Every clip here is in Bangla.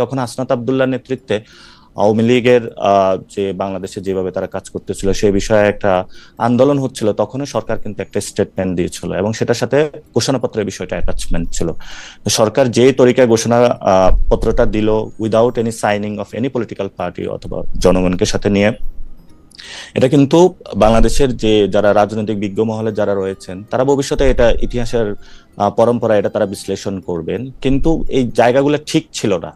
যখন আসনাত আবদুল্লাহ নেতৃত্বে আওয়ামী লীগের যে বাংলাদেশে যেভাবে তারা কাজ করতেছিল সেই বিষয়ে একটা আন্দোলন হচ্ছিল তখনই সরকার কিন্তু একটা স্টেটমেন্ট দিয়েছিল এবং সেটার সাথে ঘোষণাপত্রের বিষয়টা অ্যাটাচমেন্ট ছিল। সরকার যে তরিকায় ঘোষণা পত্রটা দিল without any signing off any political party অথবা জনগণকে সাথে নিয়ে, এটা কিন্তু বাংলাদেশের যে যারা রাজনৈতিক বিজ্ঞ মহলে যারা রয়েছেন, তারা ভবিষ্যতে এটা ইতিহাসের পরম্পরা, এটা তারা বিশ্লেষণ করবেন। কিন্তু এই জায়গাগুলো ঠিক ছিল না।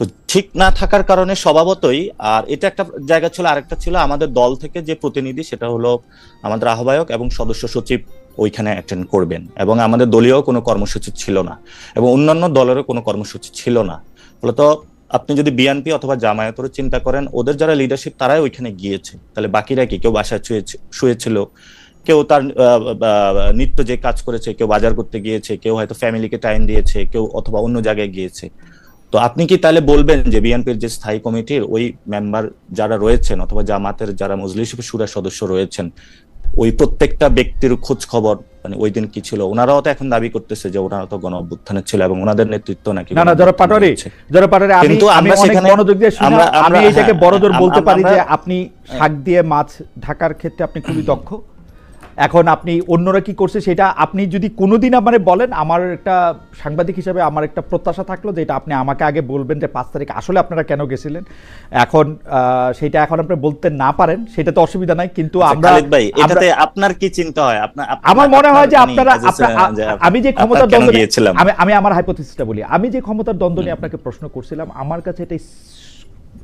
তো ঠিক না থাকার কারণে স্বভাবতই, আর এটা একটা জায়গা ছিল, আরেকটা ছিল আমাদের দল থেকে যে প্রতিনিধি সেটা হলো আমাদের আহ্বায়ক এবং সদস্য সচিব ওইখানে অ্যাটেন্ড করবেন। এবং আমাদের দলীয় কোনো কর্মসূচি ছিল না এবং অন্যান্য দলেরও কোনো কর্মসূচি ছিল না। ফলত আপনি যদি বিএনপি অথবা জামায়াতের চিন্তা করেন, ওদের যারা লিডারশিপ তারাই ওইখানে গিয়েছে। তাহলে বাকিরা কি? কেউ বাসায় শুয়ে- শুয়েছিল, কেউ তার নিত্য যে কাজ করেছে, কেউ বাজার করতে গিয়েছে, কেউ হয়তো ফ্যামিলিকে টাইম দিয়েছে, কেউ অথবা অন্য জায়গায় গিয়েছে। তো আপনি কি তাহলে বলবেন যে বিএনপির যে স্থায়ী কমিটির ওই মেম্বার যারা রয়েছেন অথবা জামাতের যারা মজলিস সুরার সদস্য রয়েছেন ওই প্রত্যেকটা ব্যক্তির খোঁজ খবর মানে ওই দিন কি ছিল ওনারাও তো এখন দাবি করতেছে যে ওনারা তো গণ অভ্যুত্থানের ছিল এবং ওনাদের নেতৃত্ব নাকি না না যারা পাটোয়ারি হচ্ছে। যারা পাটোয়ারি আমি আমরা সেখানে- মনোযোগ দিয়ে শুনি আমরা- আমি এইটাকে হ্যাঁ, বড়জোর হ্যাঁ, বলতে পারি যে আপনি শাক দিয়ে মাছ ঢাকার ক্ষেত্রে আপনি খুবই দক্ষ এখন আপনি অন্যরা কি করছে সেটা আপনি যদি কোনোদিন আমারে বলেন আমার একটা সাংবাদিক হিসাবে আমার একটা প্রত্যাশা থাকল যে এটা আপনি আমাকে আগে বলবেন যে পাঁচ তারিখ আসলে আপনারা কেন গেছিলেন। এখন সেটা এখন আপনি বলতে না পারেন সেটা তো অসুবিধা নাই কিন্তু আচ্ছা, আমরা ভাই এটাতে আপনার কি চিন্তা হয়? আপনার আমার মনে হয় যে আপনারা আমি যে ক্ষমতার দ্বন্দ্ব আমি আমি আমার হাইপোথিসিসটা বলি। আমি যে ক্ষমতার দ্বন্দ্ব নিয়ে আপনাকে প্রশ্ন করছিলাম আমার কাছে এটাই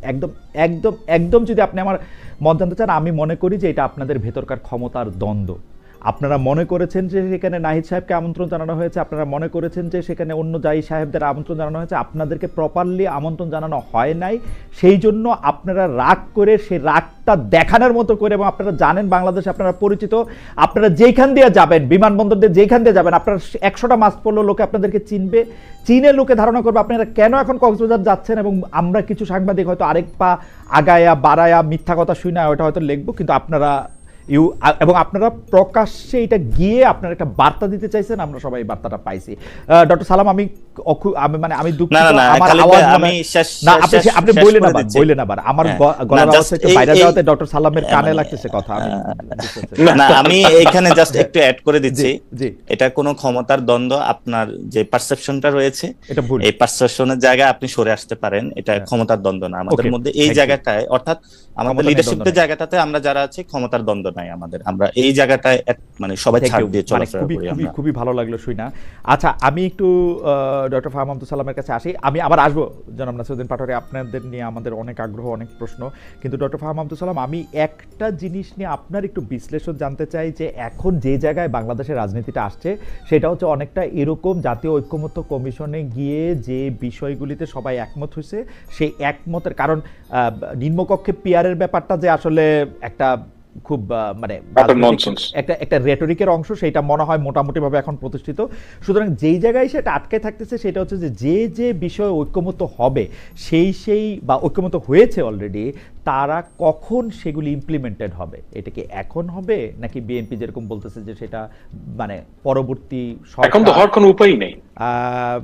একদম একদম একদম যদি আপনি আমার মত জানতে চান, আমি মনে করি যে এটা আপনাদের ভেতরকার ক্ষমতার দ্বন্দ্ব। আপনারা মনে করেছেন যে সেখানে নাহিদ সাহেবকে আমন্ত্রণ জানানো হয়েছে? আপনারা মনে করেছেন যে সেখানে অন্য জাহি সাহেবদের আমন্ত্রণ জানানো হয়েছে? আপনাদেরকে প্রপারলি আমন্ত্রণ জানানো হয় নাই। সেই জন্য আপনারা রাগ করে সেই রাগটা দেখানোর মতো করে এবং আপনারা জানেন বাংলাদেশে আপনারা পরিচিত। আপনারা যেইখান দিয়ে যাবেন, বিমানবন্দর দিয়ে যেইখান দিয়ে যাবেন, আপনারা একশোটা মাস পড়লেও লোকে আপনাদেরকে চিনবে। চীনের লোকে ধারণা করবে, আপনারা কেন এখন কক্সবাজার যাচ্ছেন? এবং আমরা কিছু সাংবাদিক হয়তো আরেক পা আগায়া, বাড়ায়া মিথ্যা কথা শুনে ওটা হয়তো লিখব, কিন্তু আপনারা ইউ এবং আপনারা প্রকাশ্যে এটা গিয়ে আপনারা একটা বার্তা দিতে চাইছেন, আমরা সবাই বার্তাটা পাইছি। ডক্টর সালাম, আমি আমি মানে আমি দুঃখিত আমার আওয়াজ আমি না আপনি আপনি শেষ আবার দিচ্ছি। আবার। আমার। গলার আওয়াজ বাইরে যাওয়াতে ডক্টর সালামের কানে লাগতেছে কথা আমি না আমি এখানে জাস্ট একটু অ্যাড করে দিচ্ছি। এটা কোনো ক্ষমতার দ্বন্দ্ব আপনার যে পারসেপশনটা রয়েছে এই পারসেপশনের জায়গায় আপনি সরে আসতে পারেন। এটা হ্যাঁ। ক্ষমতার দ্বন্দ্ব না। আমাদের মধ্যে এই জায়গাটায় অর্থাৎ আমাদের লিডারশিপের জায়গাটাতে আমরা যারা আছি ক্ষমতার দ্বন্দ্ব নাই আমাদের। আমরা এই জায়গাটায় মানে সবাই ছাড় দিয়ে মানে চলাফেরা করি খুবই খুবই ভালো লাগল শুই না আচ্ছা আমি একটু ডক্টর ফাহাম আব্দুল সালামের কাছে আসি। আমি আবার আসব, জনাব নাসিরুদ্দিন পাটোয়ারি। আপনাদের নিয়ে আমাদের অনেক আগ্রহ, অনেক প্রশ্ন। কিন্তু ডক্টর ফাহাম আব্দুল সালাম, আমি একটা জিনিস নিয়ে আপনার একটু বিশ্লেষণ জানতে চাই যে এখন যে জায়গায় বাংলাদেশের রাজনীতিটা আসছে, সেটা হচ্ছে অনেকটা এরকম জাতীয় ঐক্যমত্য কমিশনে গিয়ে যে বিষয়গুলিতে সবাই একমত হয়েছে, সেই একমতের কারণ নিম্নকক্ষে পিয়ারের ব্যাপারটা যে আসলে একটা খুব মানে একটা একটা রেটরিকের অংশ সেটা মনে হয় মোটামুটিভাবে এখন প্রতিষ্ঠিত। সুতরাং যেই জায়গায় সেটা আটকে থাকতেছে সেটা হচ্ছে যে যে যে বিষয়ে ঐক্যমত হবে সেই সেই বা ঐক্যমত হয়েছে অলরেডি তারা কখন সেগুলি ইমপ্লিমেন্টেড হবে? এটা কি এখন হবে? নাকি বিএনপি যেরকম বলতেছে যে সেটা মানে পরবর্তী এখন তো হওয়ার কোনো উপায় নেই। আহ,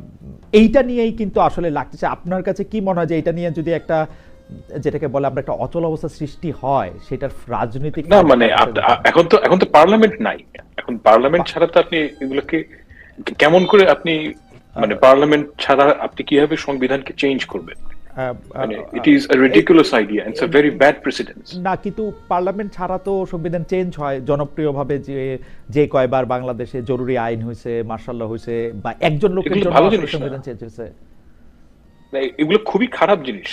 এইটা নিয়েই কিন্তু আসলে লাগতেছে। আপনার কাছে কি মনে হয় যে এটা নিয়ে যদি একটা যেটাকে বলে আমরা একটা অচল অবস্থা সৃষ্টি হয় সেটার রাজনৈতিক না মানে এখন তো এখন তো পার্লামেন্ট নাই। এখন পার্লামেন্ট ছাড়া তো আপনি এগুলোকে কেমন করে আপনি মানে পার্লামেন্ট ছাড়া আপনি কীভাবে সংবিধানকে চেঞ্জ করবেন? মানে আহ, it is a ridiculous idea it's a very bad precedence না কিন্তু পার্লামেন্ট ছাড়া তো সংবিধান চেঞ্জ হয় জনপ্রিয়ভাবে যে যে কয়বার বাংলাদেশে জরুরি আইন হয়েছে মার্শাল ল হয়েছে বা একজন লোকের জন্য। সংবিধান চেঞ্জ হয়েছে। এগুলো খুবই খারাপ জিনিস।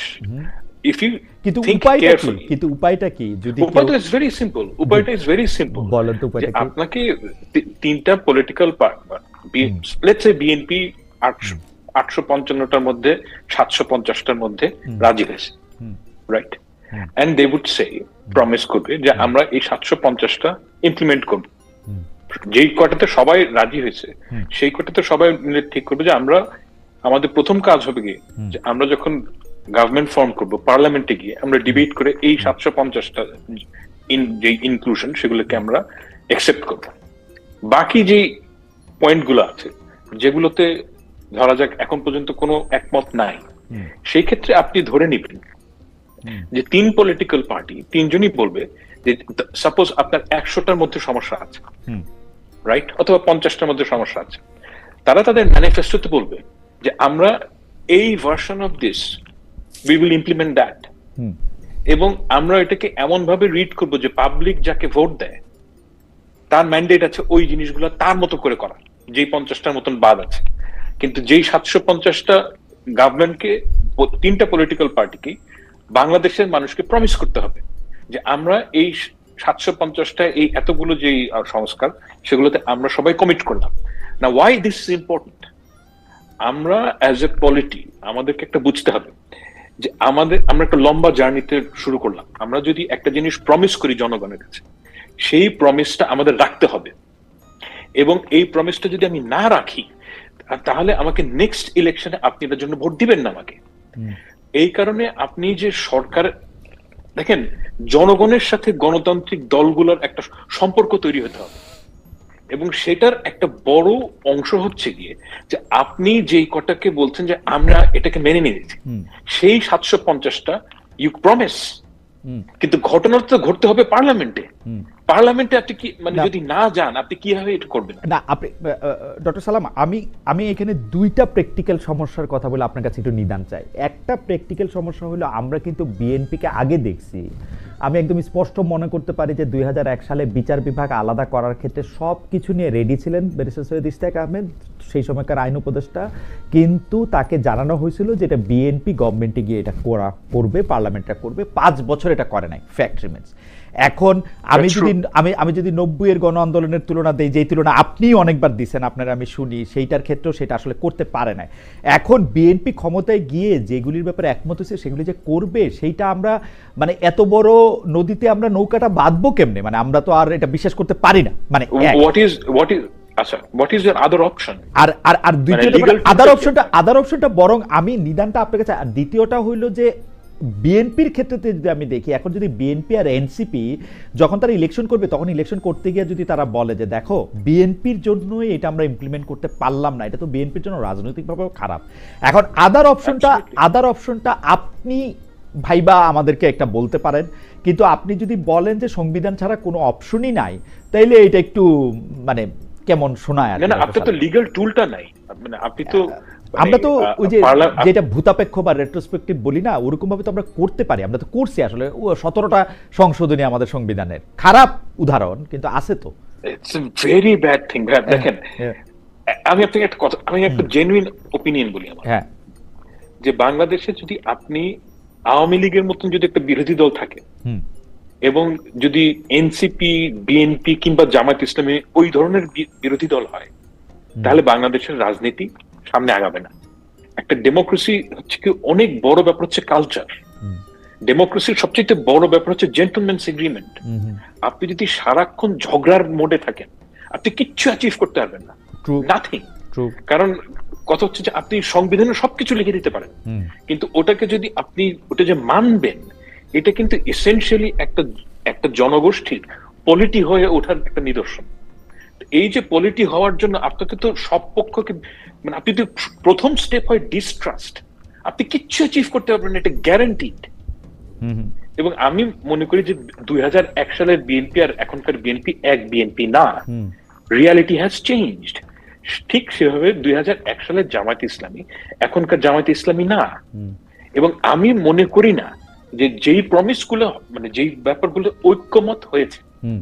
ইফ ইউ কিন্তু উপায়টা কি? কিন্তু উপায়টা কি? যদি উপায়টা ইজ ভেরি সিম্পল উপায়টা ইজ ভেরি সিম্পল বলেন তো উপায়টা কি? আপনাকে তিনটা পলিটিক্যাল লেটস এ বিএনপি আটশো আটশো পঞ্চান্নটার মধ্যে সাতশো পঞ্চাশটার মধ্যে রাজি হয়েছে right and they would say promise করবে যে আমরা এই সাতশো পঞ্চাশটা ইমপ্লিমেন্ট করব। যেই কটাতে সবাই রাজি হয়েছে সেই কটাতে সবাই মিলে ঠিক করবে যে আমরা আমাদের প্রথম কাজ হবে কি যে আমরা যখন গভর্নমেন্ট ফর্ম করব পার্লামেন্টে গিয়ে আমরা ডিবেট করে এই সাতশো পঞ্চাশটা যে ইনক্লুশন সেগুলোকে আমরা একসেপ্ট করব। বাকি যে পয়েন্টগুলো আছে যেগুলোতে ধরা যাক এখন পর্যন্ত কোনো একমত নাই সেই ক্ষেত্রে আপনি ধরে নেবেন। যে তিন পলিটিক্যাল পার্টি তিনজনই বলবে যে সাপোজ আপনার একশোটার মধ্যে সমস্যা আছে রাইট অথবা পঞ্চাশটার মধ্যে সমস্যা আছে। তারা তাদের ম্যানিফেস্টোতে বলবে যে আমরা এই version of this we will implement that. এবং আমরা এটাকে এমন ভাবে রিড করব যে পাবলিক যাকে ভোট দেয় তার ম্যান্ডেট আছে ওই জিনিসগুলো তার মতো করে করা যেই পঞ্চাশটার মতন বাদ আছে। কিন্তু যেই সাতশো পঞ্চাশটা গভর্নমেন্টকে তিনটা পলিটিক্যাল পার্টিকে বাংলাদেশের মানুষকে প্রমিস করতে হবে যে আমরা এই সাতশো পঞ্চাশটা এই এতগুলো যে সংস্কার সেগুলোতে আমরা সবাই কমিট করলাম। না ওয়াই দিস ইজ ইম্পর্টেন্ট আমরা অ্যাজ এ পলিটি আমাদেরকে একটা বুঝতে হবে। যে আমাদের আমরা একটা লম্বা জার্নিতে শুরু করলাম। আমরা যদি একটা জিনিস প্রমিস করি জনগণের কাছে সেই প্রমিসটা আমাদের রাখতে হবে। এবং এই প্রমিসটা যদি আমি না রাখি তাহলে আমাকে নেক্সট ইলেকশনে আপনি এটার জন্য ভোট দিবেন না আমাকে। এই কারণে আপনি যে সরকার দেখেন জনগণের সাথে গণতান্ত্রিক দলগুলোর একটা সম্পর্ক তৈরি হতে হবে। এবং সেটার একটা বড় অংশ হচ্ছে গিয়ে যে আপনি যেই কটাকে বলছেন যে আমরা এটাকে মেনে নিয়েছি সেই সাতশো পঞ্চাশটা ইউ প্রমিস কিন্তু ঘটনা তো ঘটতে হবে পার্লামেন্টে। পার্লামেন্টে আপনি কি মানে যদি না যান আপনি কীভাবে এটা করবেন? না আপনি ডক্টর সালাম আমি আমি এখানে দুইটা প্র্যাকটিক্যাল সমস্যার কথা বলে আপনার কাছে একটু নিদান চাই। একটা প্র্যাকটিক্যাল সমস্যা হলো আমরা কিন্তু বিএনপিকে আগে দেখছি। আমি একদম স্পষ্ট মনে করতে পারি যে দুই হাজার এক সালে বিচার বিভাগ আলাদা করার ক্ষেত্রে সব কিছু নিয়ে রেডি ছিলেন ব্যারিস্টার সৈয়দ ইস্তাক আহমেদ, সেই সময়কার আইন উপদেষ্টা। কিন্তু তাকে জানানো হয়েছিল যে এটা বিএনপি গভর্নমেন্টে গিয়ে এটা করা, করবে, পার্লামেন্টটা করবে, পাঁচ বছর এটা করে নাই ফ্যাক্ট রিমেন্স এখন আমি যদি আমি আমি যদি নব্বই এর গণ আন্দোলনের তুলনা দেই যেই তুলনা আপনিই অনেকবার দিচ্ছেন আপনারা আমি শুনি সেইটার ক্ষেত্রেও সেটা আসলে করতে পারে না এখন বিএনপি ক্ষমতায় গিয়ে যেগুলির ব্যাপারে একমত হয়েছে সেগুলি যে করবে সেইটা আমরা মানে এত বড় নদীতে আমরা নৌকাটা বাঁধবো কেমনে? মানে আমরা তো আর এটা বিশ্বাস করতে পারি না। মানে হোয়াট ইজ হোয়াট ইজ আচ্ছা হোয়াট ইজ আদার অপশন আর আর আর দ্বিতীয়টা আদার অপশনটা আদার অপশনটা বরং আমি নিদানটা আপনার কাছে আর দ্বিতীয়টা হইল যে বিএনপির ক্ষেত্রে যদি আমি দেখি এখন যদি বিএনপি আর এনসিপি যখন তারা ইলেকশন করবে তখন ইলেকশন করতে গিয়ে যদি তারা বলে যে দেখো বিএনপির জন্যই এটা আমরা ইমপ্লিমেন্ট করতে পারলাম না এটা তো বিএনপির জন্য রাজনৈতিকভাবেও খারাপ। এখন আদার অপশনটা আদার অপশনটা আপনি ভাইবা আমাদেরকে একটা বলতে পারেন। কিন্তু আপনি যদি বলেন যে সংবিধান ছাড়া কোনো অপশনই নাই তাইলে এটা একটু মানে কেমন শোনায় না। আপনার তো লিগ্যাল টুলটা নাই। মানে আপনি তো আমরা তো ওই যে যেটা ভূতাপেক্ষ বা রেট্রোস্পেক্টিভ বলি না ওরকম ভাবে তো আমরা করতে পারি আমরা তো করছি আসলে। সতেরোটা সংশোধনী আমাদের সংবিধানের। খারাপ উদাহরণ কিন্তু আছে তো। ইটস ভেরি ব্যাড থিং দেখেন হ্যাঁ, আমি আপনাকে একটা কথা আমি একটা জেনুইন ওপিনিয়ন বলি আমার। হ্যাঁ। যে বাংলাদেশে যদি আপনি আওয়ামী লীগের মতন যদি একটা বিরোধী দল থাকে এবং যদি এনসিপি বিএনপি কিংবা জামাত ইসলামী ওই ধরনের বিরোধী দল হয় তাহলে বাংলাদেশের রাজনীতি সামনে আগাবে না। একটা ডেমোক্রেসি হচ্ছে কি অনেক বড় ব্যাপার হচ্ছে কালচার ডেমোক্রেসির সবচেয়ে বড় ব্যাপার হচ্ছে জেন্টলম্যানস এগ্রিমেন্ট। আপনি যদি সারাক্ষণ ঝগড়ার মোডে থাকেন আপনি কিচ্ছু অ্যাচিভ করতে পারবেন না। নাথিং কারণ কথা হচ্ছে যে আপনি সংবিধানে সবকিছু লিখে দিতে পারেন। কিন্তু ওটাকে যদি আপনি ওটা যে মানবেন এটা কিন্তু এসেনশিয়ালি একটা একটা জনগোষ্ঠীর পলিটি হয়ে ওঠার একটা নিদর্শন। এই যে পলিটি হওয়ার জন্য আপনাকে তো সব পক্ষকে মানে আপনি তো প্রথম স্টেপ হয় ডিস্ট্রাস্ট আপনি কিচ্ছু অ্যাচিভ করতে পারবেন এটা গ্যারান্টিড। এবং আমি মনে করি যে দুই হাজার এক সালের বিএনপি আর এখনকার বিএনপি এক বিএনপি না রিয়ালিটি হ্যাজ চেঞ্জড ঠিক সেভাবে দুই হাজার এক সালের জামায়াত ইসলামী এখনকার জামায়াত ইসলামী না হুম। এবং আমি মনে করি না যে যেই প্রমিসগুলো মানে যেই ব্যাপারগুলো ঐক্যমত হয়েছে হুম,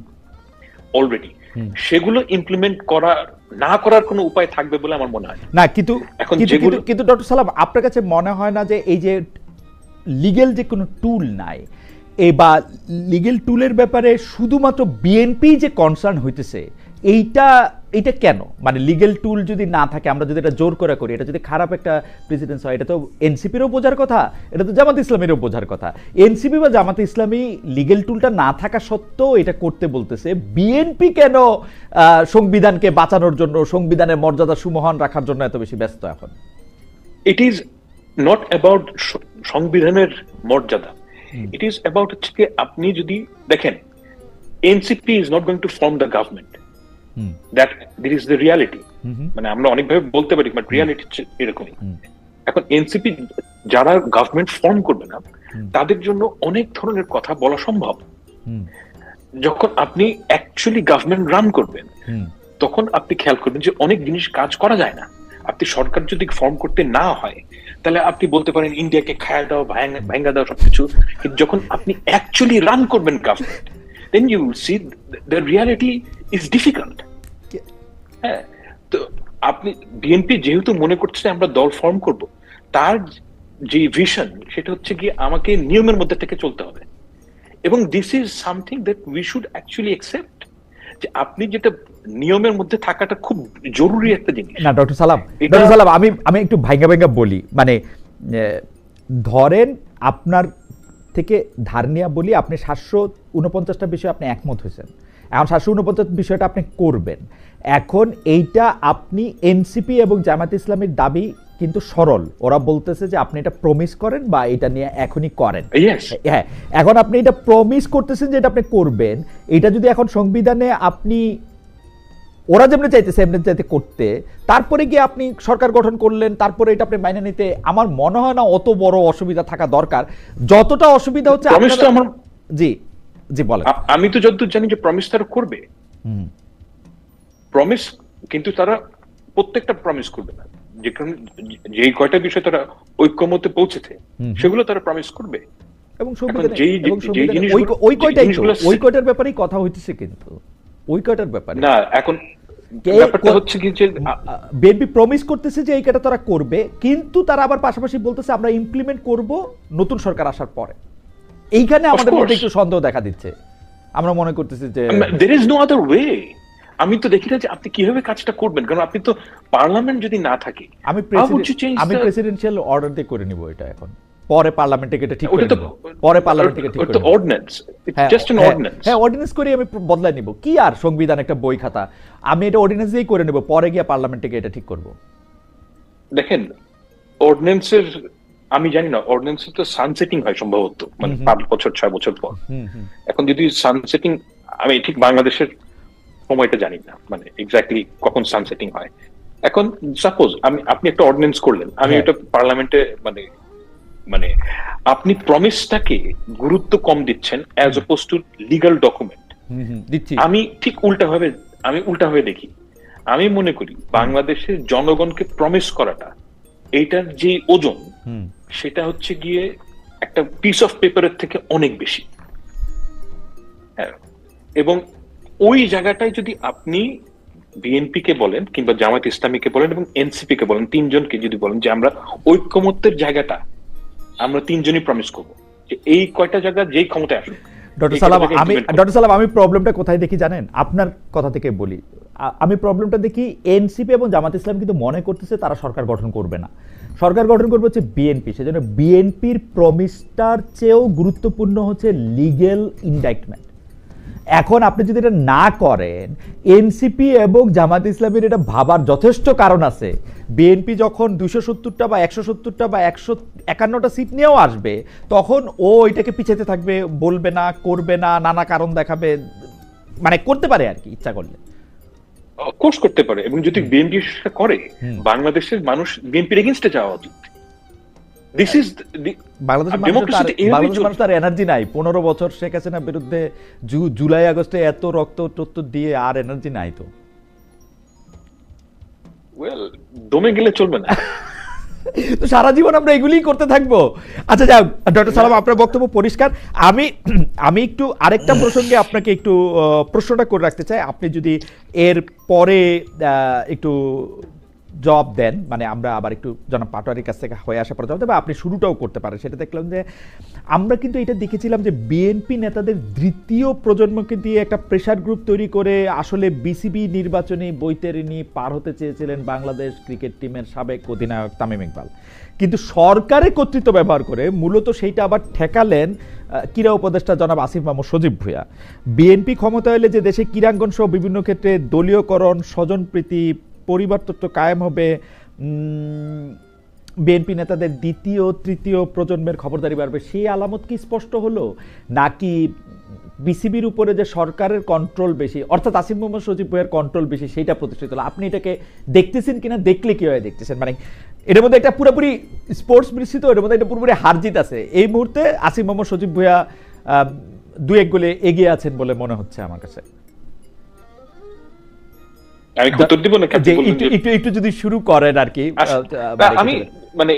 অলরেডি। সেগুলো ইমপ্লিমেন্ট করার না করার কোনো উপায় থাকবে বলে আমার মনে হয় না। কিন্তু এখন কিন্তু যেগুলো- কিন্তু- কিন্তু ডক্টর সালাম আপনার কাছে মনে হয় না যে এই যে লিগেল যে কোনো টুল নাই এ বা লিগেল টুলের ব্যাপারে শুধুমাত্র বিএনপি যে কনসার্ন হইতেছে এইটা এইটা কেন? মানে লিগেল টুল যদি না থাকে আমরা যদি এটা জোর করে করি এটা যদি খারাপ একটা প্রেসিডেন্স হয় এটা তো এনসিপিরও বোঝার কথা এটা তো জামাত ইসলামেরও বোঝার কথা। এনসিপি বা জামাত ইসলামী লিগেল টুলটা না থাকা সত্ত্বেও এটা করতে বলতেছে বিএনপি কেন সংবিধানকে বাঁচানোর জন্য সংবিধানের মর্যাদা সুমহান রাখার জন্য এত বেশি ব্যস্ত এখন? ইট ইজ নট অ্যাবাউট সংবিধানের মর্যাদা। ইট ইজ অ্যাবাউট হচ্ছে আপনি যদি দেখেন NCP is not going to form the government that this is the reality মানে আমরা অনেকভাবে বলতে পারি বাট রিয়ালিটি এরকমই। এখন এনসিপি যারা গভর্নমেন্ট ফর্ম করবে না তাদের জন্য অনেক ধরনের কথা বলা সম্ভব। যখন আপনি অ্যাকচুয়ালি গভর্নমেন্ট রান করবেন তখন আপনি খেয়াল করবেন যে অনেক জিনিস কাজ করা যায় না। আপনি সরকার যদি ফর্ম করতে না হয় তাহলে আপনি বলতে পারেন ইন্ডিয়াকে খায়া দাও ভাঙা- ভাঙা দাও সবকিছু। কিন্তু যখন আপনি অ্যাকচুয়ালি রান করবেন government then you see the reality is difficult হ্যাঁ তো আপনি বিএনপি যেহেতু মনে করছে আমরা দল ফর্ম করব তার যে ভিশন সেটা হচ্ছে গিয়ে আমাকে নিয়মের মধ্যে থেকে চলতে হবে। এবং this is something that we should actually accept যে আপনি যেটা নিয়মের মধ্যে থাকাটা খুব জরুরি একটা জিনিস। না ডক্টর সালাম ডক্টর সালাম আমি আমি একটু ভাইঙ্গা ভাইঙ্গা বলি মানে ধরেন আপনার থেকে ধার নিয়ে বলি আপনি সাতশো উনপঞ্চাশটা বিষয়ে আপনি একমত হয়েছেন। এখন সাতশো উনপঞ্চাশ বিষয়টা আপনি করবেন। এখন এইটা আপনি এনসিপি এবং জামাত ইসলামের দাবি কিন্তু সরল। ওরা বলতেছে যে আপনি এটা প্রমিস করেন বা এটা নিয়ে এখনই করেন। হ্যাঁ এখন আপনি এটা প্রমিস করতেছেন যে এটা আপনি করবেন। এটা যদি এখন সংবিধানে আপনি ওরা যেমনি চাইতেছে এমনি চাইতে করতে তারপরে গিয়ে আপনি সরকার গঠন করলেন তারপরে এটা আপনি মাইনে নিতে আমার মনে হয় না অত বড় অসুবিধা থাকা দরকার। যতটা অসুবিধা হচ্ছে জি। জি বলেন। আমি তো যতদূর জানি যে প্রমিস তারা করবে। প্রমিস কিন্তু তারা প্রত্যেকটা প্রমিস করবে না। যেই কয়টা বিষয় তারা ঐক্যমতে পৌঁছেছে সেগুলো তারা প্রমিস করবে। এবং ওই কয়টাই ওই কয়টার ব্যাপারেই কথা হইতেছে কিন্তু। ওই কয়টার ব্যাপারে। না এখন যে বিএনপি প্রমিস করতেছে যে এই কাটা তারা করবে কিন্তু তারা আবার পাশাপাশি বলতেছে আমরা ইমপ্লিমেন্ট করব নতুন সরকার আসার পরে। এইখানে আমাদের মধ্যে একটু সন্দেহ দেখা দিচ্ছে। আমরা মনে করতেছি যে there is no other way আমি তো দেখি না যে আপনি কীভাবে কাজটা করবেন কারণ আপনি তো পার্লামেন্ট যদি না থাকে আমি আমি প্রেসিডেন্সিয়াল অর্ডার দিয়ে করে নিব এটা এখন। পরে পার্লামেন্টে এটা ঠিক করে নিব। পরে পার্লামেন্টে ঠিক করে অর্ডিন্যান্স হ্যাঁ, জাস্ট হ্যাঁ, অর্ডিন্যান্স হ্যাঁ অর্ডিন্যান্স করে আমি বদলাই নিব। কি আর সংবিধান একটা বই খাতা? আমি এটা অর্ডিন্যান্স দিয়েই করে নেব পরে গিয়ে পার্লামেন্টে গিয়ে এটা ঠিক করব। দেখেন অর্ডিন্যান্সের আমি জানি না অর্ডিন্যান্সের তো সানসেটিং হয় সম্ভবত মানে। পাঁচ বছর ছয় বছর পর। এখন যদি সানসেটিং আমি ঠিক বাংলাদেশের সময়টা জানি না মানে এক্স্যাক্টলি কখন সানসেটিং হয়। এখন সাপোজ আমি আপনি একটা অর্ডিন্যান্স করলেন আমি হ্যাঁ। এটা পার্লামেন্টে মানে মানে আপনি প্রমিসটাকে গুরুত্ব কম দিচ্ছেন as oppose to legal document আমি ঠিক উল্টা ভাবে আমি উল্টা ভাবে দেখি। আমি মনে করি বাংলাদেশের জনগণকে প্রমিস করাটা এইটার যে ওজন সেটা হচ্ছে গিয়ে একটা পিস অফ পেপারের থেকে অনেক বেশি। হ্যাঁ, এবং ওই জায়গাটায় যদি আপনি বিএনপি কে বলেন কিংবা জামাত ইসলামীকে বলেন এবং এনসিপি কে বলেন তিনজনকে যদি বলেন যে আমরা ঐক্যমত্যের জায়গাটা আমরা তিনজনই প্রমিস করব যে এই কয়টা জায়গা যেই ক্ষমতায় আসুক ডক্টর সালাম আমি ডক্টর সালাম আমি প্রবলেমটা কোথায় দেখি জানেন? আপনার কথা থেকে বলি। আমি প্রবলেমটা দেখি এনসিপি এবং জামাত ইসলাম কিন্তু মনে করতেছে তারা সরকার গঠন করবে না। সরকার গঠন করবে হচ্ছে বিএনপি সেজন্য বিএনপির প্রমিসটার চেয়েও গুরুত্বপূর্ণ হচ্ছে লিগেল ইনডাইটমেন্ট এখন আপনি যদি এটা না করেন এনসিপি এবং জামাত ইসলামের এটা ভাবার যথেষ্ট কারণ আছে। বিএনপি যখন দুশো সত্তরটা বা একশো সত্তরটা বা একশো একান্নটা সিট নিয়েও আসবে, তখন ও এটাকে পিছাতে থাকবে, বলবে না, করবে না, নানা কারণ দেখাবে মানে করতে পারে আর কি, ইচ্ছা করলে। কোর্স করতে পারে এবং যদি বিএনপি সেটা করে বাংলাদেশের মানুষ বিএনপির এগেনস্টে যাওয়া উচিত। দিস ইজ বাংলাদেশের। মানুষ তার এনার্জি নাই। পনেরো বছর শেখ হাসিনার বিরুদ্ধে জুলাই আগস্টে এত রক্ত টত্ত দিয়ে আর এনার্জি নাই তো। ওয়েল দমে গেলে চলবে না। তো সারা জীবন আমরা এগুলিই করতে থাকব। আচ্ছা যাক ডক্টর সালাম, আপনার বক্তব্য পরিষ্কার। আমি আমি একটু আরেকটা প্রসঙ্গে আপনাকে একটু প্রশ্নটা করে রাখতে চাই। আপনি যদি এর পরে একটু জবাব দেন মানে আমরা আবার একটু জনাব পাটোয়ারির কাছ থেকে হয়ে আসার পর জবাব আপনি শুরুটাও করতে পারেন। সেটা দেখলাম যে আমরা কিন্তু এটা দেখেছিলাম যে বিএনপি নেতাদের দ্বিতীয় প্রজন্মকে দিয়ে একটা প্রেশার গ্রুপ তৈরি করে আসলে বিসিবি নির্বাচনী বৈতরণী পার হতে চেয়েছিলেন বাংলাদেশ ক্রিকেট টিমের সাবেক অধিনায়ক তামিম ইকবাল। কিন্তু সরকারের কর্তৃত্ব ব্যবহার করে মূলত সেইটা আবার ঠেকালেন ক্রীড়া উপদেষ্টা জনাব আসিফ মাহমুদ সজীব ভূঁইয়া। বিএনপি ক্ষমতা এলে যে দেশে ক্রীড়াঙ্গন সহ বিভিন্ন ক্ষেত্রে দলীয়করণ, স্বজনপ্রীতি পরিবারতত্ত্ব কায়েম হবে। বিএনপি নেতাদের দ্বিতীয়, তৃতীয় প্রজন্মের খবরদারি বাড়বে। সেই আলামত কি স্পষ্ট হলো? নাকি বিসিবির উপরে যে সরকারের কন্ট্রোল বেশি, অর্থাৎ আসিফ মোহাম্মদ সজীব ভাইয়ের কন্ট্রোল বেশি, সেইটা প্রতিষ্ঠিত হলো? আপনি এটাকে দেখতেছেন কিনা? দেখলে কীভাবে দেখতেছেন? মানে এটার মধ্যে একটা পুরোপুরি স্পোর্টস মিশ্রিত এটার মধ্যে একটা পুরোপুরি হার জিত আছে। এই মুহূর্তে আসিফ মোহাম্মদ সজীব ভুয়া দু এক গোলে এগিয়ে আছেন বলে মনে হচ্ছে আমার কাছে। আমি উত্তর দিব যে একটু একটু যদি শুরু করেন আর কি না, মানে আমি মানে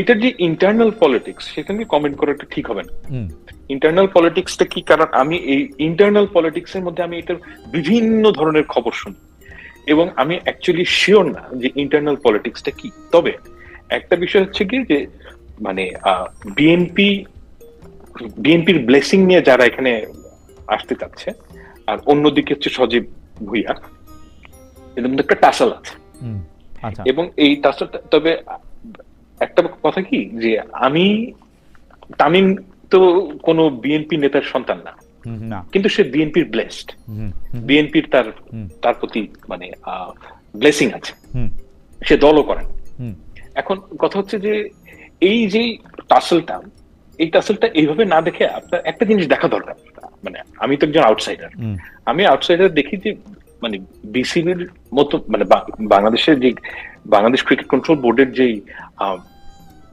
এটার যে ইন্টারনাল পলিটিক্স সেখানে কমেন্ট করাটা ঠিক হবে না। ইন্টারনাল পলিটিক্সটা কি? কারণ আমি এই ইন্টারনাল মধ্যে আমি এটার বিভিন্ন ধরনের খবর শুনি। এবং আমি অ্যাকচুয়ালি শিওর না যে ইন্টারনাল পলিটিক্সটা কি। তবে একটা বিষয় হচ্ছে কি যে মানে বিএনপি বিএনপির ব্লেসিং নিয়ে যারা এখানে আসতে চাচ্ছে আর অন্যদিকে হচ্ছে সজীব ভুইয়া মধ্যে একটা টাসাল আছে। আচ্ছা। এবং এই টাসালটা তবে একটা কথা কি যে আমি তামিম তো কোনো বিএনপি নেতার সন্তান না। কিন্তু সে বিএনপির ব্লেসড বিএনপির তার তার প্রতি মানে ব্লেসিং আছে। সে দলও করেন এখন কথা হচ্ছে যে এই যে টাসেলটা এই টাসেলটা এইভাবে না দেখে আপনার একটা জিনিস দেখা দরকার। মানে আমি তো একজন আউটসাইডার আমি আউটসাইডার দেখি যে মানে বিসিবির মতো মানে বাংলাদেশের যে বাংলাদেশ ক্রিকেট কন্ট্রোল বোর্ডের যে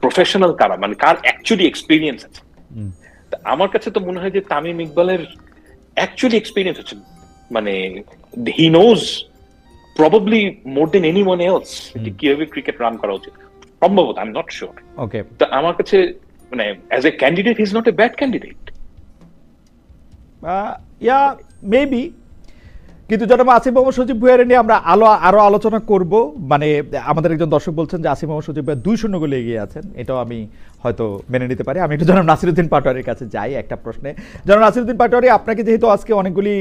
প্রফেশনাল কারা মানে কার অ্যাকচুয়ালি এক্সপিরিয়েন্স আছে। আমার কাছে তো মনে হয় যে তামিম ইকবালের অ্যাকচুয়ালি এক্সপিরিয়েন্স আছে। মানে he knows probably more than anyone else যে কীভাবে ক্রিকেট রান করা উচিত। সম্ভবত I am not sure okay তো আমার কাছে মানে as a candidate he is not a bad candidate yeah maybe কিন্তু জনাব আসিফ মোহাম্মদ সচিব ভুয়ারে নিয়ে আমরা আলো আরও আলোচনা করব। মানে আমাদের একজন দর্শক বলছেন যে আসিফ মোহাম্মদ সচিব ভুয়া দুই শূন্য গোলে এগিয়ে আছেন। এটাও আমি হয়তো মেনে নিতে পারি। আমি একটু জনাব নাসিরুদ্দিন পাটোয়ারির কাছে যাই একটা প্রশ্নে। জনাব নাসিরুদ্দিন পাটোয়ারি, আপনাকে যেহেতু আজকে অনেকগুলি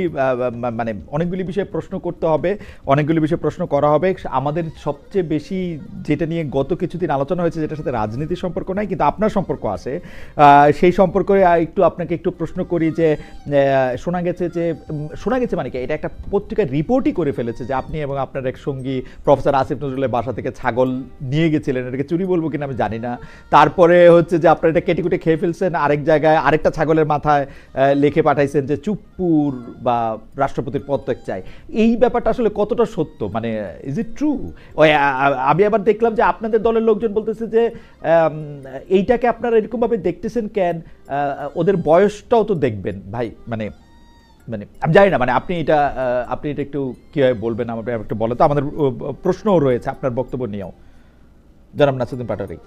মানে অনেকগুলি বিষয়ে প্রশ্ন করতে হবে, অনেকগুলি বিষয়ে প্রশ্ন করা হবে। আমাদের সবচেয়ে বেশি যেটা নিয়ে গত কিছুদিন আলোচনা হয়েছে, যেটার সাথে রাজনীতির সম্পর্ক নাই, কিন্তু আপনার সম্পর্ক আছে। সেই সম্পর্কে একটু আপনাকে একটু প্রশ্ন করি যে শোনা গেছে যে শোনা গেছে মানে কি? এটা একটা পত্রিকার রিপোর্টই করে ফেলেছে যে আপনি এবং আপনার এক সঙ্গী প্রফেসর আসিফ নজরুলের বাসা থেকে ছাগল নিয়ে গেছিলেন। এটাকে চুরি বলব কিনা আমি জানি না। তারপরে হচ্ছে যে আপনারা এটা কেটে কুটে খেয়ে ফেলছেন। আরেক জায়গায় আরেকটা ছাগলের মাথায় লিখে পাঠাইছেন যে চুপ্পুর বা রাষ্ট্রপতির পদত্যাগ চাই। এই ব্যাপারটা আসলে কতটা সত্য? মানে ইজ ইট ট্রু আমি আবার দেখলাম যে আপনাদের দলের লোকজন বলতেছে যে এইটাকে আপনারা এরকমভাবে দেখতেছেন কেন? ওদের বয়সটাও তো দেখবেন। ভাই মানে মানে আমি জানি না মানে আপনি এটা আপনি এটা একটু কীভাবে বলবেন আমার একটু বলে তো, আমাদের প্রশ্নও রয়েছে আপনার বক্তব্য নিয়েও। জনাব নাসুদ্দিন পাটারি।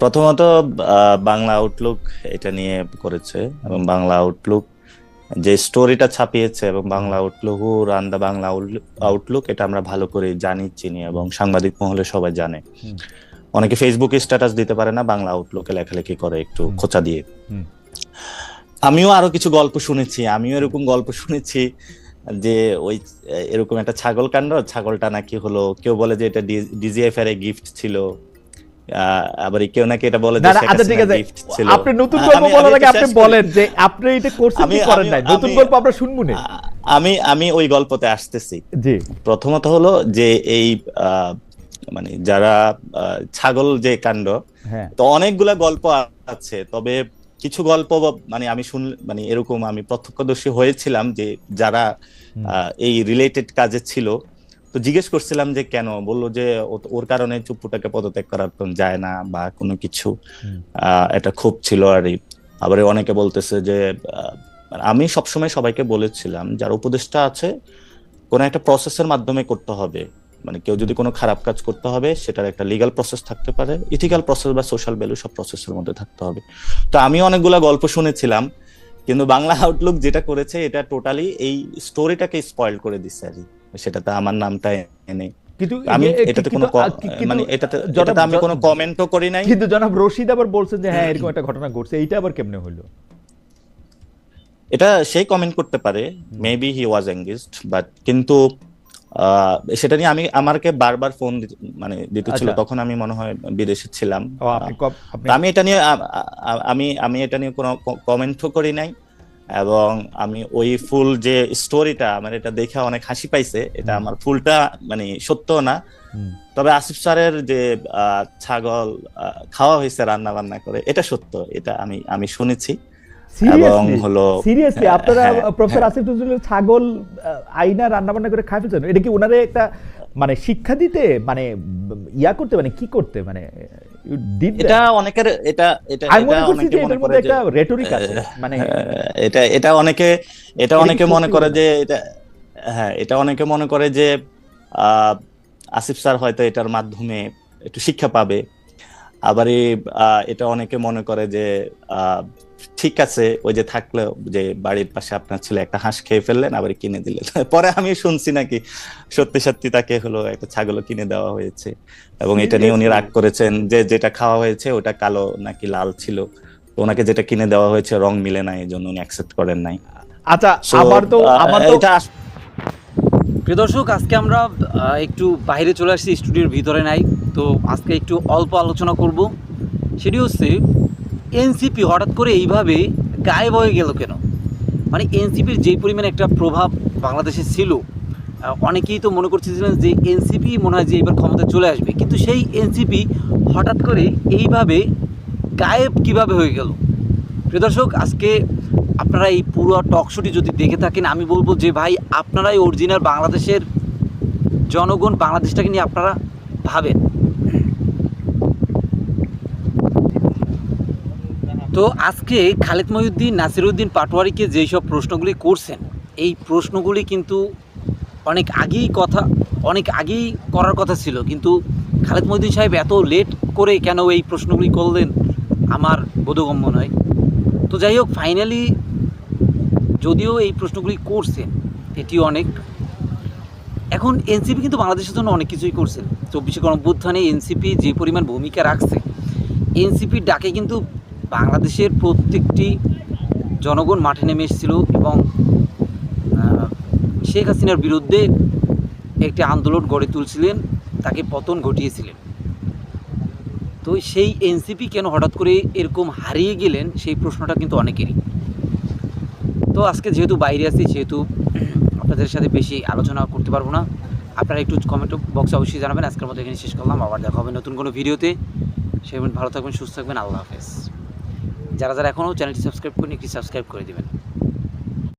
প্রথমত বাংলা আউটলুক এটা নিয়ে করেছে এবং বাংলা আউটলুক যে স্টোরিটা ছাপিয়েছে এবং Bangla Outlook run the Bangla Outlook এটা আমরা ভালো করে জানি চিনি এবং সাংবাদিক মহলে সবাই জানে। অনেকে ফেসবুকে স্ট্যাটাস দিতে পারে না বাংলা আউটলুকে লেখালেখি করে একটু খোঁচা দিয়ে। আমিও আরও কিছু গল্প শুনেছি আমিও এরকম গল্প শুনেছি যে ওই এরকম একটা ছাগল কাণ্ড ছাগলটা নাকি হলো কেউ বলে যে এটা ডিজিএফ এর গিফট ছিল। আবার কেউ নাকি এটা বলে আচ্ছা ঠিক আছে। আপনি নতুন গল্প বলার আগে আপনি বলেন যে আপনি এটা করছেন কি করেন নাই? নতুন গল্প আমরা শুনব না। আমি আমি ওই গল্পতে আসতেছি। জি। প্রথমত হলো যে এই মানে যারা ছাগল যে কাণ্ড হ্যাঁ। তো অনেকগুলা গল্প আছে তবে কিছু গল্প মানে আমি শুন মানে এরকম আমি প্রত্যক্ষদর্শী হয়েছিলাম যে যারা আহ, এই রিলেটেড কাজে ছিল তো জিজ্ঞেস করছিলাম যে কেন? বলল যে ওর কারণে চুপ্পুটাকে পদত্যাগ করার যায় না বা কোনো কিছু। এটা খুব ছিল আর। আবার অনেকে বলতেছে যে আমি সবসময় সবাইকে বলেছিলাম যার উপদেষ্টা আছে কোন একটা প্রসেসের মাধ্যমে করতে হবে। মানে কেউ যদি কোনো খারাপ কাজ করতে হবে সেটার একটা লিগ্যাল প্রসেস থাকতে পারে। ইথিক্যাল প্রসেস বা সোশ্যাল ভ্যালু সব প্রসেসের মধ্যে থাকতে হবে। তো আমি অনেকগুলা গল্প শুনেছিলাম কিন্তু বাংলা আউটলুক যেটা করেছে এটা টোটালি এই স্টোরিটাকে স্পয়েল করে দিচ্ছে আর কি। সেটাতে আমার নামটা এনে কিন্তু আমি এটাতে কোনো মানে এটাতে আমি কোনো কমেন্টও করি নাই। কিন্তু জনাব রশিদ আবার বলছেন যে হ্যাঁ এরকম একটা ঘটনা ঘটছে। এইটা আবার কেমনে হলো? এটা সেই কমেন্ট করতে পারে। Maybe he was engaged but কিন্তু সেটা নিয়ে আমি আমাকে বারবার ফোন মানে দিতেছিল। আচ্ছা। তখন আমি মনে হয় বিদেশে ছিলাম। আমি এটা নিয়ে আমি আমি এটা নিয়ে কোনো কমেন্টও করি নাই। এবং আমি ওই ফুল যে স্টোরিটা আমার এটা দেখে অনেক হাসি পাইছে এটা আমার ফুলটা মানে সত্য না। তবে আসিফ স্যারের যে ছাগল খাওয়া হয়েছে রান্না বান্না করে এটা সত্য এটা আমি আমি শুনেছি। এবং হলো সিরিয়াসলি হ্যাঁ, আপনারা হ্যাঁ, প্রফেসর হ্যাঁ। আসিফ নজরুলের ছাগল আইনা রান্না বান্না করে খাই ফেলছেন? এটা কি ওনারে একটা মানে শিক্ষা দিতে মানে ইয়া করতে মানে কি করতে মানে you did এটা অনেকের এটা এটা আমি মনে করছি অনেকে যে এটার মধ্যে একটা রেটরিক আছে এটা এটা অনেকে এটা অনেকে মনে করে যে এটা হ্যাঁ এটা অনেকে মনে করে যে আহ, আসিফ স্যার হয়তো এটার মাধ্যমে একটু শিক্ষা পাবে। আবার আহ, এটা অনেকে মনে করে যে আহ, ঠিক আছে ওই যে থাকল যে বাড়ির পাশে আপনার ছেলে একটা হাঁস খেয়ে ফেললেন আবার কিনে দিলেন। পরে আমি শুনছি নাকি সত্যি সত্যি তাকে হলো একটা ছাগল কিনে দেওয়া হয়েছে। এবং এটা নিয়ে উনি রাগ করেছেন যে যেটা খাওয়া হয়েছে ওটা কালো নাকি লাল ছিল। ওনাকে যেটা কিনে দেওয়া হয়েছে রং মিলে নাই এই জন্য উনি অ্যাকসেপ্ট করেন নাই। আচ্ছা আমার তো আমার তো প্রিয় দর্শক আজকে আমরা একটু বাইরে চলে আসছি স্টুডিওর ভিতরে নাই। তো আজকে একটু অল্প আলোচনা করব। সেটি হচ্ছে এনসিপি হঠাৎ করে এইভাবে গায়েব হয়ে গেল কেন? মানে এনসিপির যেই পরিমাণে একটা প্রভাব বাংলাদেশে ছিল অনেকেই তো মনে করতেছিলেন যে এনসিপি মনে হয় যে এবার ক্ষমতা চলে আসবে, কিন্তু সেই এনসিপি হঠাৎ করে এইভাবে গায়েব কীভাবে হয়ে গেল? প্রিয় দর্শক, আজকে আপনারা এই পুরো টক শোটি যদি দেখে থাকেন, আমি বলব যে ভাই, আপনারাই অরিজিনাল বাংলাদেশের জনগণ, বাংলাদেশটাকে নিয়ে আপনারা ভাবেন। তো আজকে খালেদ মহিউদ্দিন নাসিরউদ্দিন পাটোয়ারিকে যেই সব প্রশ্নগুলি করছেন, এই প্রশ্নগুলি কিন্তু অনেক আগেই কথা, অনেক আগেই করার কথা ছিল। কিন্তু খালেদ মহিউদ্দিন সাহেব এত লেট করে কেন এই প্রশ্নগুলি করলেন আমার বোধগম্য নয়। তো যাই হোক ফাইনালি যদিও এই প্রশ্নগুলি করছেন এটি অনেক। এখন এনসিপি কিন্তু বাংলাদেশের জন্য অনেক কিছুই করছেন চব্বিশে গণঅভ্যুত্থানে এনসিপি যে পরিমাণ ভূমিকা রাখছে, এনসিপির ডাকে কিন্তু বাংলাদেশের প্রত্যেকটি জনগণ মাঠে নেমে এসেছিল এবং শেখ হাসিনার বিরুদ্ধে একটি আন্দোলন গড়ে তুলছিলেন, তাকে পতন ঘটিয়েছিলেন। তো সেই এনসিপি কেন হঠাৎ করে এরকম হারিয়ে গেলেন, সেই প্রশ্নটা কিন্তু অনেকেরই। তো আজকে যেহেতু বাইরে আছি, সেহেতু আপনাদের সাথে বেশি আলোচনা করতে পারব না। আপনারা একটু কমেন্ট বক্সে অবশ্যই জানাবেন। আজকের মতো এখানে শেষ করলাম। আবার দেখা হবে নতুন কোনো ভিডিওতে। সেভাবে ভালো থাকবেন, সুস্থ থাকবেন। আল্লাহ হাফেজ। যারা যারা এখনও চ্যানেলটি সাবস্ক্রাইব করেনি একটি সাবস্ক্রাইব করে দেবেন।